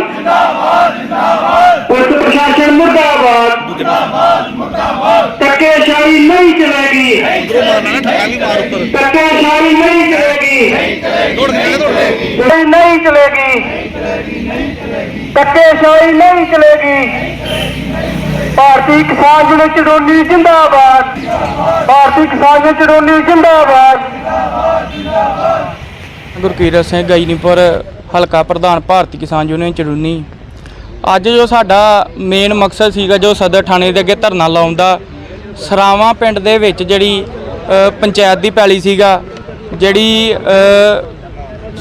ਜਿੰਦਾਬਾਦ ਜਿੰਦਾਬਾਦ। ਪੁਲਿਸ ਪ੍ਰਸ਼ਾਸਨ ਮੁਰਦਾਬਾਦ। ਮੁਰਦਾਬਾਦ ਮੁਰਦਾਬਾਦ। ਤੱਕੇ ਸ਼ਾਹੀ ਨਹੀਂ ਚਲੇਗੀ। ਨਹੀਂ ਚਲੇਗੀ ਤੱਕੇ ਸ਼ਾਹੀ ਨਹੀਂ ਚਲੇਗੀ। ਨਹੀਂ ਚਲੇਗੀ ਤੋੜ ਦੇ ਤੋੜ ਦੇ ਨਹੀਂ ਚਲੇਗੀ। ਤੱਕੇ ਸ਼ਾਹੀ ਨਹੀਂ ਚਲੇਗੀ। ਭਾਰਤੀ ਕਿਸਾਨ ਜਿਹੜੇ ਚੜੋਲੀ ਜਿੰਦਾਬਾਦ। ਭਾਰਤੀ ਕਿਸਾਨ ਜਿਹੜੇ ਚੜੋਲੀ ਜਿੰਦਾਬਾਦ। ਜਿੰਦਾਬਾਦ ਗੁਰਕੀਰਤ ਸਿੰਘ ਗਾਈਨੀਪੁਰ ਹਲਕਾ ਪ੍ਰਧਾਨ ਭਾਰਤੀ ਕਿਸਾਨ ਯੂਨੀਅਨ ਚੜੂਨੀ। ਅੱਜ ਜੋ ਸਾਡਾ ਮੇਨ ਮਕਸਦ ਸੀਗਾ, ਜੋ ਸਦਰ ਥਾਣੇ ਦੇ ਅੱਗੇ ਧਰਨਾ ਲਾਉਣ ਦਾ, ਸਰਾਵਾਂ ਪਿੰਡ ਦੇ ਵਿੱਚ ਜਿਹੜੀ ਪੰਚਾਇਤ ਦੀ ਪੈਲੀ ਸੀਗਾ, ਜਿਹੜੀ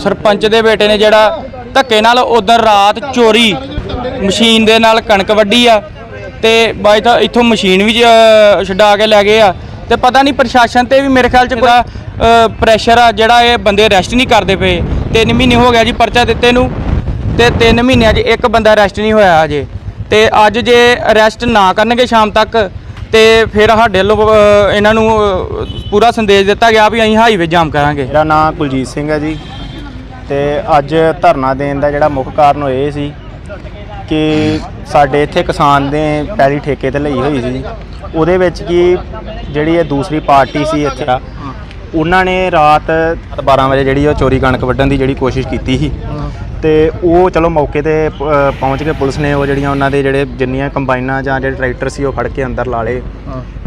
ਸਰਪੰਚ ਦੇ ਬੇਟੇ ਨੇ ਜਿਹੜਾ ਧੱਕੇ ਨਾਲ ਉਦੋਂ ਰਾਤ ਚੋਰੀ ਮਸ਼ੀਨ ਦੇ ਨਾਲ ਕਣਕ ਵੱਢੀ ਆ, ਤੇ ਬਾਈ ਤਾਂ ਇੱਥੋਂ ਮਸ਼ੀਨ ਵੀ ਛਡਾ ਕੇ ਲੈ ਗਏ ਆ। ਤੇ ਪਤਾ ਨਹੀਂ ਪ੍ਰਸ਼ਾਸਨ ਤੇ ਵੀ ਮੇਰੇ ਖਿਆਲ ਚ ਕੋਈ ਪ੍ਰੈਸ਼ਰ ਆ, ਜਿਹੜਾ ਇਹ ਬੰਦੇ ਰੈਸਟ ਨਹੀਂ ਕਰਦੇ ਪਏ। 3 ਮਹੀਨੇ ਹੋ ਗਿਆ ਜੀ ਪਰਚਾ ਦਿੱਤੇ ਨੂੰ, ਤੇ 3 ਮਹੀਨਿਆਂ 'ਚ ਇੱਕ ਬੰਦਾ ਰੈਸਟ ਨਹੀਂ ਹੋਇਆ ਅਜੇ ਤੇ ਅੱਜ ਜੇ ਰੈਸਟ ਨਾ ਕਰਨਗੇ ਸ਼ਾਮ ਤੱਕ, ਤੇ ਫਿਰ ਸਾਡੇ ਵੱਲੋਂ ਇਹਨਾਂ ਨੂੰ ਪੂਰਾ ਸੰਦੇਸ਼ ਦਿੱਤਾ ਗਿਆ ਵੀ ਅਸੀਂ ਹਾਈਵੇ ਜਾਮ ਕਰਾਂਗੇ। ਮੇਰਾ ਨਾਮ ਕੁਲਜੀਤ ਸਿੰਘ ਹੈ ਜੀ। ਤੇ ਅੱਜ ਧਰਨਾ ਦੇਣ ਦਾ ਜਿਹੜਾ ਮੁੱਖ ਕਾਰਨ ਉਹ ਇਹ ਸੀ ਕਿ ਸਾਡੇ ਇੱਥੇ ਕਿਸਾਨ ਦੇ ਪੈਲੀ ਠੇਕੇ ਤੇ ਲਈ ਹੋਈ ਸੀ। ਉਹਦੇ ਵਿੱਚ ਕੀ ਜਿਹੜੀ ਇਹ ਦੂਸਰੀ ਪਾਰਟੀ ਸੀ ਇੱਥੇ ਉਹਨਾਂ ਨੇ ਰਾਤ 12 ਵਜੇ ਜਿਹੜੀ ਉਹ ਚੋਰੀ ਕਣਕ ਵੱਢਣ ਦੀ ਜਿਹੜੀ ਕੋਸ਼ਿਸ਼ ਕੀਤੀ ਸੀ। ਤੇ ਉਹ ਚਲੋ ਮੌਕੇ ਤੇ ਪ- ਪਹੁੰਚ ਕੇ ਪੁਲਿਸ ਨੇ ਉਹ ਜਿਹੜੀਆਂ ਉਹਨਾਂ ਦੇ ਜਿਹੜੇ ਜਿੰਨੀਆਂ ਕੰਬਾਈਨਾਂ ਜਾਂ ਜਿਹੜੇ ਟਰੈਕਟਰ ਸੀ ਉਹ ਫੜ ਕੇ ਅੰਦਰ ਲਾ ਲਏ।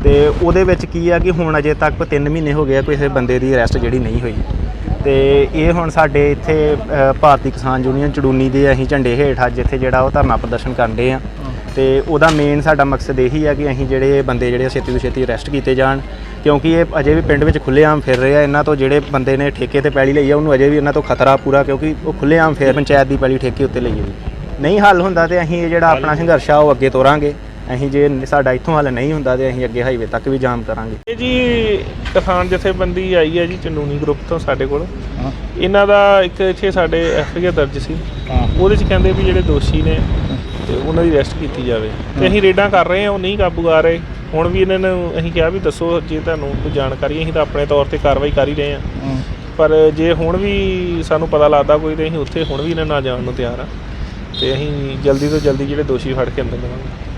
ਤੇ ਉਹਦੇ ਵਿੱਚ ਕੀ ਆ ਕਿ ਹੁਣ ਅਜੇ ਤੱਕ 3 ਮਹੀਨੇ ਹੋ ਗਏ ਆ ਕਿਸੇ ਬੰਦੇ ਦੀ ਅਰੈਸਟ ਜਿਹੜੀ ਨਹੀਂ ਹੋਈ। ਤੇ ਇਹ ਹੁਣ ਸਾਡੇ ਇੱਥੇ ਅ, ਭਾਰਤੀ ਕਿਸਾਨ ਯੂਨੀਅਨ ਚੜੂਨੀ ਦੇ ਅਸੀਂ ਝੰਡੇ ਹੇਠ ਅੱਜ ਇੱਥੇ ਜਿਹੜਾ ਉਹ ਧਰਨਾ ਪ੍ਰਦਰਸ਼ਨ ਕਰਦੇ ਆ। ਤੇ ਉਹਦਾ ਮੇਨ ਸਾਡਾ ਮਕਸਦ ਇਹੀ ਆ ਕਿ ਅਸੀਂ ਜਿਹੜੇ ਬੰਦੇ ਜਿਹੜੇ ਆ ਛੇਤੀ ਤੋਂ ਛੇਤੀ ਅਰੈਸਟ ਕੀਤੇ ਜਾਣ ਕਿਉਂਕਿ ਇਹ ਅਜੇ ਵੀ ਪਿੰਡ ਵਿੱਚ ਖੁੱਲ੍ਹੇਆਮ ਫਿਰ ਰਹੇ ਆ ਇਹਨਾਂ ਤੋਂ ਜਿਹੜੇ ਬੰਦੇ ਨੇ ਠੇਕੇ ਤੇ ਪੈਲੀ ਲਈ ਆ ਉਹਨੂੰ ਅਜੇ ਵੀ ਇਹਨਾਂ ਤੋਂ ਖਤਰਾ ਪੂਰਾ ਕਿਉਂਕਿ ਉਹ ਖੁੱਲ੍ਹੇਆਮ ਫਿਰ ਪੰਚਾਇਤ ਦੀ ਪੈਲੀ ਠੇਕੇ ਉੱਤੇ ਲਈ ਹੈ ਜੀ। ਨਹੀਂ ਹੱਲ ਹੁੰਦਾ ਤੇ ਅਸੀਂ ਇਹ ਜਿਹੜਾ ਆਪਣਾ ਸੰਘਰਸ਼ ਆ ਉਹ ਅੱਗੇ ਤੋਰਾਂਗੇ। ਅਸੀਂ ਜੇ ਸਾਡਾ ਇੱਥੋਂ ਹੱਲ ਨਹੀਂ ਹੁੰਦਾ ਤੇ ਅਸੀਂ ਅੱਗੇ ਹਾਈਵੇ ਤੱਕ ਵੀ ਜਾਮ ਕਰਾਂਗੇ। ਇਹ ਜੀ ਕਿਸਾਨ ਜਥੇਬੰਦੀ ਆਈ ਹੈ ਜੀ ਚੰਨੂਨੀ ਗਰੁੱਪ ਤੋਂ ਸਾਡੇ ਕੋਲ। ਇਹਨਾਂ ਦਾ ਇੱਕ ਇੱਥੇ ਸਾਡੇ ਐਫ ਆਈ ਆਰ ਦਰਜ ਸੀ। ਉਹਦੇ ਚ ਕਹਿੰਦੇ ਵੀ ਜਿਹੜੇ ਦੋਸ਼ੀ ਨੇ ਤੇ ਉਹਨਾਂ ਦੀ ਅਰੈਸਟ ਕੀਤੀ ਜਾਵੇ। ਤੇ ਅਸੀਂ ਰੇਡਾਂ ਕਰ ਰਹੇ ਹਾਂ ਉਹ ਨਹੀਂ ਕਾਬੂ ਆ ਰਹੇ। ਹੁਣ ਵੀ ਇਹਨਾਂ ਨੂੰ ਅਸੀਂ ਕਿਹਾ ਵੀ ਦੱਸੋ ਜੇ ਤੁਹਾਨੂੰ ਕੋਈ ਜਾਣਕਾਰੀ ਅਸੀਂ ਤਾਂ ਆਪਣੇ ਤੌਰ ਤੇ ਕਾਰਵਾਈ ਕਰ ਹੀ ਰਹੇ ਹਾਂ। ਪਰ ਜੇ ਹੁਣ ਵੀ ਸਾਨੂੰ ਪਤਾ ਲੱਗਦਾ ਕੋਈ ਤੇ ਅਸੀਂ ਉੱਥੇ ਹੁਣ ਵੀ ਇਹਨਾਂ ਨਾਲ ਜਾਣ ਨੂੰ ਤਿਆਰ ਆ ਤੇ ਅਸੀਂ ਜਲਦੀ ਤੋਂ ਜਲਦੀ ਜਿਹੜੇ ਦੋਸ਼ੀ ਫੜ ਕੇ ਅੰਦਰ ਲਵਾਂਗੇ